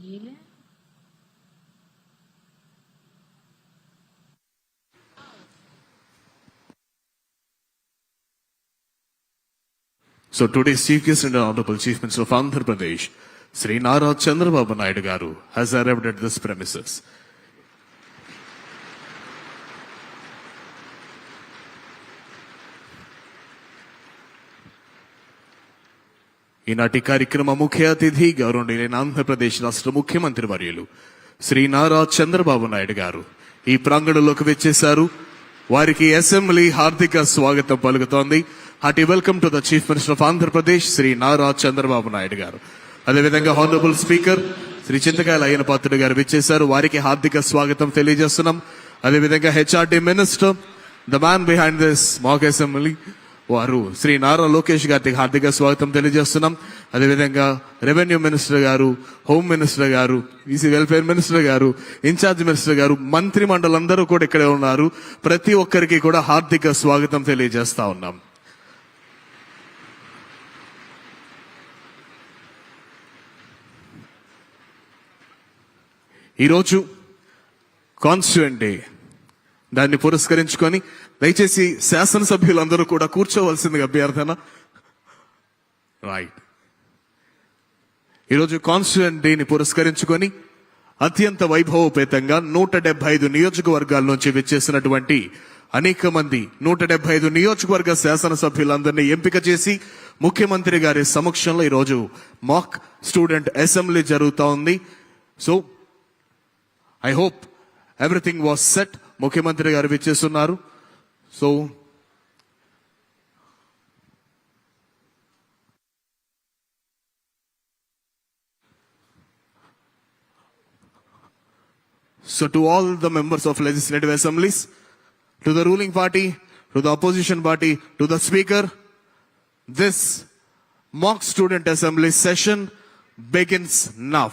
Gile? So today's Chief Guest and Honorable Chief Minister of Andhra Pradesh, Sri Nara Chandrababu Naidu Garu, has arrived at this premises. ఈనాటి కార్యక్రమ ముఖ్య అతిథి గౌరవనీయులైన ఆంధ్రప్రదేశ్ రాష్ట్ర ముఖ్యమంత్రి వర్యులు శ్రీ నారా చంద్రబాబు నాయుడు గారు. ఈ ప్రాంగణంలోకి వచ్చేశారు. వారికి అసెంబ్లీ హార్దిక స్వాగతం పలుకుతోంది. హటి welcome to the chief minister of Andhra Pradesh Shri Nara Chandrababu Naidu garu. అదేవిధంగా హానరబుల్ స్పీకర్ శ్రీ చింతకాయల అయ్యన పాత్రుడు గారు విచ్చేశారు. వారికి హార్దిక స్వాగతం తెలియజేస్తున్నాం. అదేవిధంగా HRD minister the man behind this mock assembly వారు శ్రీ నారా లోకేష్ గారికి హార్దిక స్వాగతం తెలియజేస్తున్నాం. అదేవిధంగా revenue minister garu home minister garu EC welfare minister garu incharge minister garu మంత్రి మండలందరూ కూడా ఇక్కడే ఉన్నారు. ప్రతి ఒక్కరికి కూడా హార్దిక స్వాగతం తెలియజేస్తా ఉన్నాం. ఈరోజు కాన్స్టిట్యూంట్ డే. దాన్ని పురస్కరించుకొని దయచేసి శాసనసభ్యులందరూ కూడా కూర్చోవలసిందిగా అభ్యర్థన. రైట్ ఈరోజు కాన్స్టిట్యూంట్ డేని పురస్కరించుకొని అత్యంత వైభవోపేతంగా నూట డెబ్బై ఐదు నియోజకవర్గాల నుంచి విచ్చేసినటువంటి అనేక మంది నూట డెబ్బై ఐదు నియోజకవర్గ శాసనసభ్యులందరినీ ఎంపిక చేసి ముఖ్యమంత్రి గారి సమక్షంలో ఈరోజు మాక్ స్టూడెంట్ అసెంబ్లీ జరుగుతూ ఉంది. So I hope everything was set ముఖ్యమంత్రి గారు విచ్చేస్తున్నారు so So to all the members of legislative assemblies, to the ruling party, to the opposition party, to the speaker, this mock student assembly session begins now.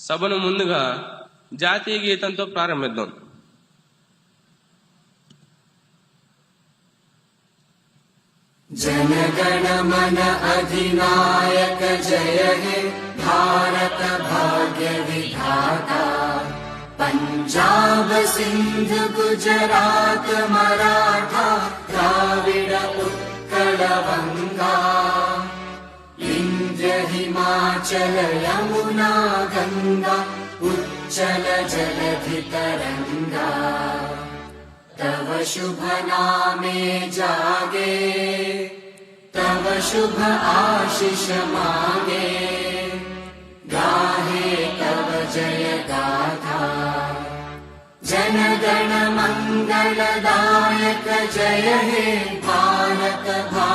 సభను ముందుగా జాతీయ గీతంతో ప్రారంభిద్దాం जनगण मन अधिनायक जय हे भारत भाग्य विधाता पञ्जाब सिन्ध गुजरात मराठा द्राविड उत्कल गङ्गा इन्द्र हिमाचल यमुना गङ्गा उच्चल जलधितरङ्गा तव शुभ नामे जागे तव शुभ आशिष मागे। गाहे तव जय गाथा। जनगण मङ्गलदायक जय हे भारत भाग्य